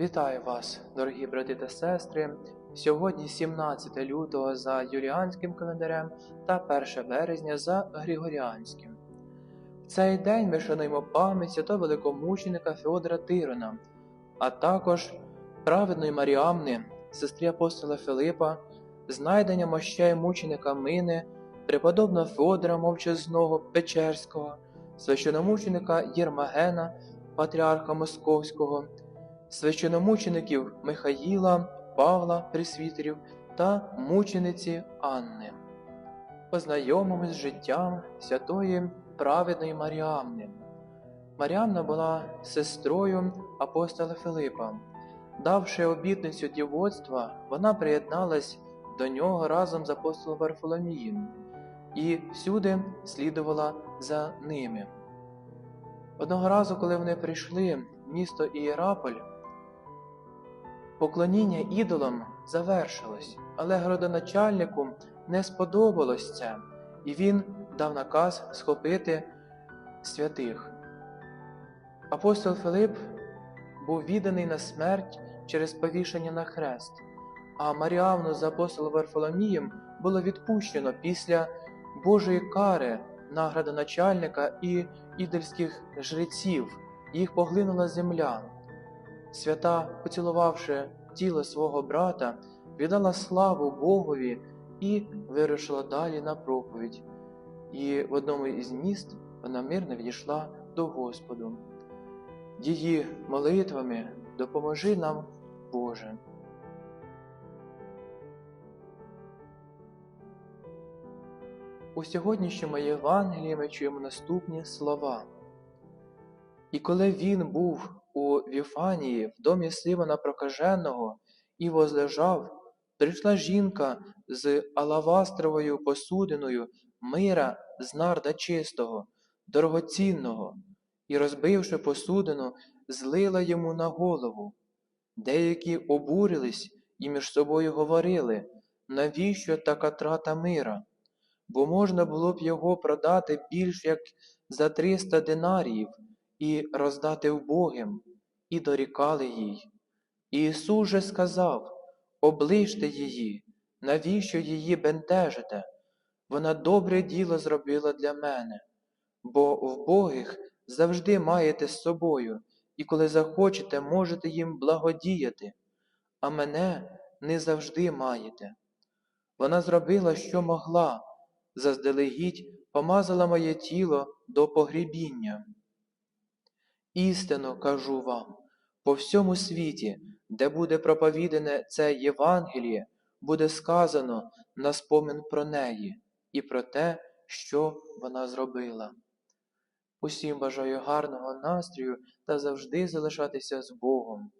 Вітаю вас, дорогі брати та сестри. Сьогодні 17 лютого за юліанським календарем та 1 березня за Григоріанським. В цей день ми шануємо пам'ять святого великомученика Феодора Тирона, а також праведної Маріамни, сестри апостола Филипа, знайдення мощей мученика Мини, преподобного Феодора Мовчазного Печерського, священомученика Єрмагена, патріарха Московського священомучеників Михаїла, Павла Пресвітерів та мучениці Анни. Познайомимось з життям святої праведної Маріамни. Маріамна була сестрою апостола Филипа. Давши обітницю дівоцтва, вона приєдналась до нього разом з апостолом Варфоломієм і всюди слідувала за ними. Одного разу, коли вони прийшли в місто Ієраполь, Поклоніння ідолам завершилось, але градоначальнику не сподобалось це, і він дав наказ схопити святих. Апостол Филип був відданий на смерть через повішення на хрест, а Маріавну з апостолом Варфоломієм було відпущено після Божої кари на градоначальника і ідольських жреців, їх поглинула земля. Свята, поцілувавши тіло свого брата, віддала славу Богові і вирушила далі на проповідь. І в одному із міст вона мирно відійшла до Господу. Її молитвами допоможи нам, Боже. У сьогоднішньому Євангелії ми чуємо наступні слова. І коли він був у Віфанії, в домі Симона Прокаженого, і возлежав, прийшла жінка з алавастровою посудиною мира з нарда чистого, дорогоцінного, і, розбивши посудину, злила йому на голову. Деякі обурились і між собою говорили, навіщо така трата мира? Бо можна було б його продати більш як за триста динаріїв і роздати вбогим, і дорікали їй. І Ісус же сказав оближте її, навіщо її бентежите? Вона добре діло зробила для мене, бо вбогих завжди маєте з собою, і коли захочете, можете їм благодіяти, а мене не завжди маєте. Вона зробила, що могла, заздалегідь помазала моє тіло до погрібіння. Істинно кажу вам, по всьому світі, де буде проповідане це Євангеліє, буде сказано на спомін про неї і про те, що вона зробила. Усім бажаю гарного настрою та завжди залишатися з Богом.